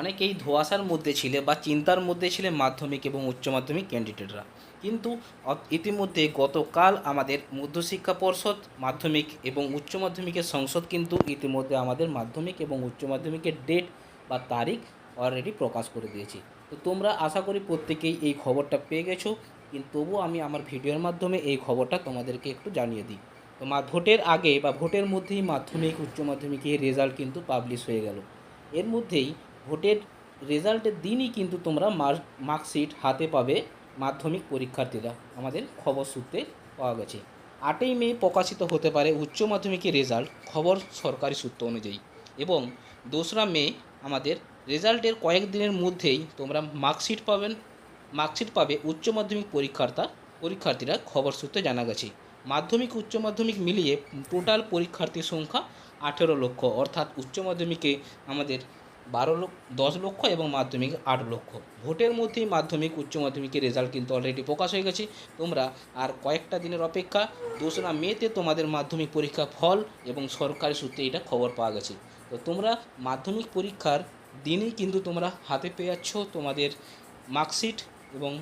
অনেকেই ধোঁয়াশার মধ্যে ছিলে বা চিন্তার মধ্যে ছিলেন মাধ্যমিক এবং উচ্চ মাধ্যমিক ক্যান্ডিডেটরা কিন্তু ইতিমধ্যে গতকাল আমাদের মধ্যশিক্ষা পর্ষদ, মাধ্যমিক এবং উচ্চ মাধ্যমিকের সংসদ কিন্তু ইতিমধ্যে আমাদের মাধ্যমিক এবং উচ্চ মাধ্যমিকের ডেট বা তারিখ অলরেডি প্রকাশ করে দিয়েছি। তো তোমরা আশা করি প্রত্যেকেই এই খবরটা পেয়ে গেছো, কিন্তু তবুও আমি আমার ভিডিওর মাধ্যমে এই খবরটা তোমাদেরকে একটু জানিয়ে দিই। তো মা, ভোটের আগে বা ভোটের মধ্যেই মাধ্যমিক, উচ্চ মাধ্যমিকের রেজাল্ট কিন্তু পাবলিশ হয়ে গেল। এর মধ্যেই ভোটের রেজাল্টের দিনই কিন্তু তোমরা মার্কশিট হাতে পাবে মাধ্যমিক পরীক্ষার্থীরা। আমাদের খবর সূত্রে পাওয়া গেছে। আটই মে প্রকাশিত হতে পারে উচ্চ মাধ্যমিকের রেজাল্ট খবর সরকারি সূত্র অনুযায়ী এবং দোসরা মে আমাদের রেজাল্টের কয়েকদিনের মধ্যেই তোমরা মার্কশিট পাবেন, মার্কশিট পাবে উচ্চ মাধ্যমিক পরীক্ষার্থা পরীক্ষার্থীরা খবর সূত্রে জানা গেছে। মাধ্যমিক, উচ্চ মাধ্যমিক মিলিয়ে টোটাল পরীক্ষার্থীর সংখ্যা আঠেরো লক্ষ। অর্থাৎ উচ্চ মাধ্যমিকে আমাদের বারো লক্ষ, দশ লক্ষ এবং মাধ্যমিক আট লক্ষ। ভোটের মধ্যেই মাধ্যমিক, উচ্চ মাধ্যমিকের রেজাল্ট কিন্তু অলরেডি প্রকাশ হয়ে গেছে। তোমরা আর কয়েকটা দিনের অপেক্ষা, দোসরা মেতে তোমাদের মাধ্যমিক পরীক্ষা ফল এবং সরকারি সূত্রে এটা খবর পাওয়া গেছে। তো তোমরা মাধ্যমিক পরীক্ষার দিনই কিন্তু তোমরা হাতে পেয়ে যাচ্ছ তোমাদের মার্কশিট এবং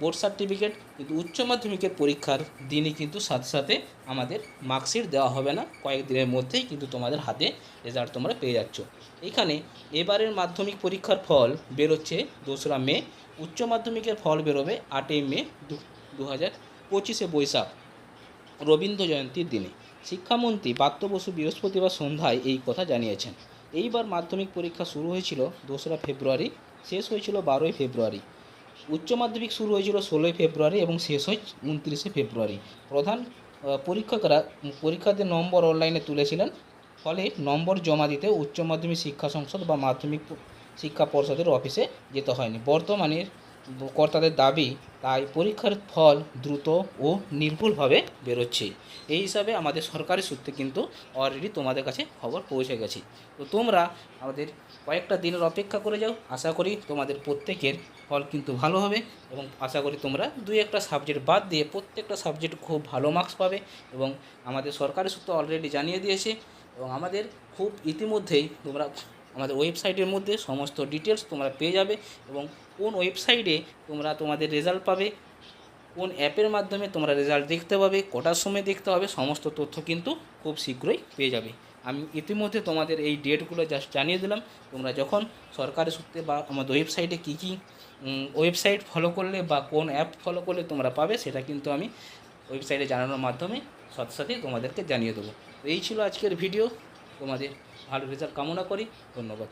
বোর্ড সার্টিফিকেট কিন্তু উচ্চ মাধ্যমিকের পরীক্ষার দিনই কিন্তু সাথে সাথে আমাদের মার্কশিট দেওয়া হবে না। কয়েকদিনের মধ্যেই কিন্তু তোমাদের হাতে রেজাল্ট তোমরা পেয়ে যাচ্ছ। এখানে এবারের মাধ্যমিক পরীক্ষার ফল বেরোচ্ছে দোসরা মে। উচ্চ মাধ্যমিকের ফল বেরোবে আটই মে দু হাজার পঁচিশে বৈশাখ, রবীন্দ্র জয়ন্তীর দিনে। শিক্ষামন্ত্রী পার্থ বসু বৃহস্পতিবার সন্ধ্যায় এই কথা জানিয়েছেন। এইবার মাধ্যমিক পরীক্ষা শুরু হয়েছিল দোসরা ফেব্রুয়ারি, শেষ হয়েছিল বারোই ফেব্রুয়ারি। উচ্চ মাধ্যমিক শুরু হয়েছিল ষোলোই ফেব্রুয়ারি এবং শেষ হয় উনত্রিশে ফেব্রুয়ারি। প্রধান পরীক্ষকরা পরীক্ষার্থীর নম্বর অনলাইনে তুলেছিলেন। ফলে নম্বর জমা দিতে উচ্চ মাধ্যমিক শিক্ষা সংসদ বা মাধ্যমিক শিক্ষা পর্ষদের অফিসে যেতে হয়নি। বর্তমানে কর্তাদের দাবি তাই পরীক্ষার ফল দ্রুত ও নির্ভুলভাবে বেরোচ্ছে। এই হিসাবে আমাদের সরকারি সূত্রে কিন্তু অলরেডি তোমাদের কাছে খবর পৌঁছে গেছে। তো তোমরা আমাদের কয়েকটা দিনের অপেক্ষা করে যাও। আশা করি তোমাদের প্রত্যেকের ফল কিন্তু ভালো হবে এবং আশা করি তোমরা দুই একটা সাবজেক্ট বাদ দিয়ে প্রত্যেকটা সাবজেক্ট খুব ভালো মার্কস পাবে এবং আমাদের সরকারি সূত্র অলরেডি জানিয়ে দিয়েছে এবং আমাদের খুব ইতিমধ্যেই তোমরা আমাদের ওয়েবসাইটের মধ্যে সমস্ত ডিটেলস তোমরা পেয়ে যাবে এবং কোন ওয়েবসাইটে তোমরা তোমাদের রেজাল্ট পাবে, কোন অ্যাপের মাধ্যমে তোমরা রেজাল্ট দেখতে পাবে, কটার সময় দেখতে হবে, সমস্ত তথ্য কিন্তু খুব শীঘ্রই পেয়ে যাবে। আমি ইতিমধ্যে তোমাদের এই ডেটগুলো জাস্ট জানিয়ে দিলাম। তোমরা যখন সরকারি সূত্রে বা আমাদের ওয়েবসাইটে কী কী ওয়েবসাইট ফলো করলে বা কোন অ্যাপ ফলো করলে তোমরা পাবে, সেটা কিন্তু আমি ওয়েবসাইটে জানানোর মাধ্যমে সাথে সাথে তোমাদেরকে জানিয়ে দেবো। এই ছিল আজকের ভিডিও তোমাদের ভালো রেজাল্ট কামনা করি ধন্যবাদ।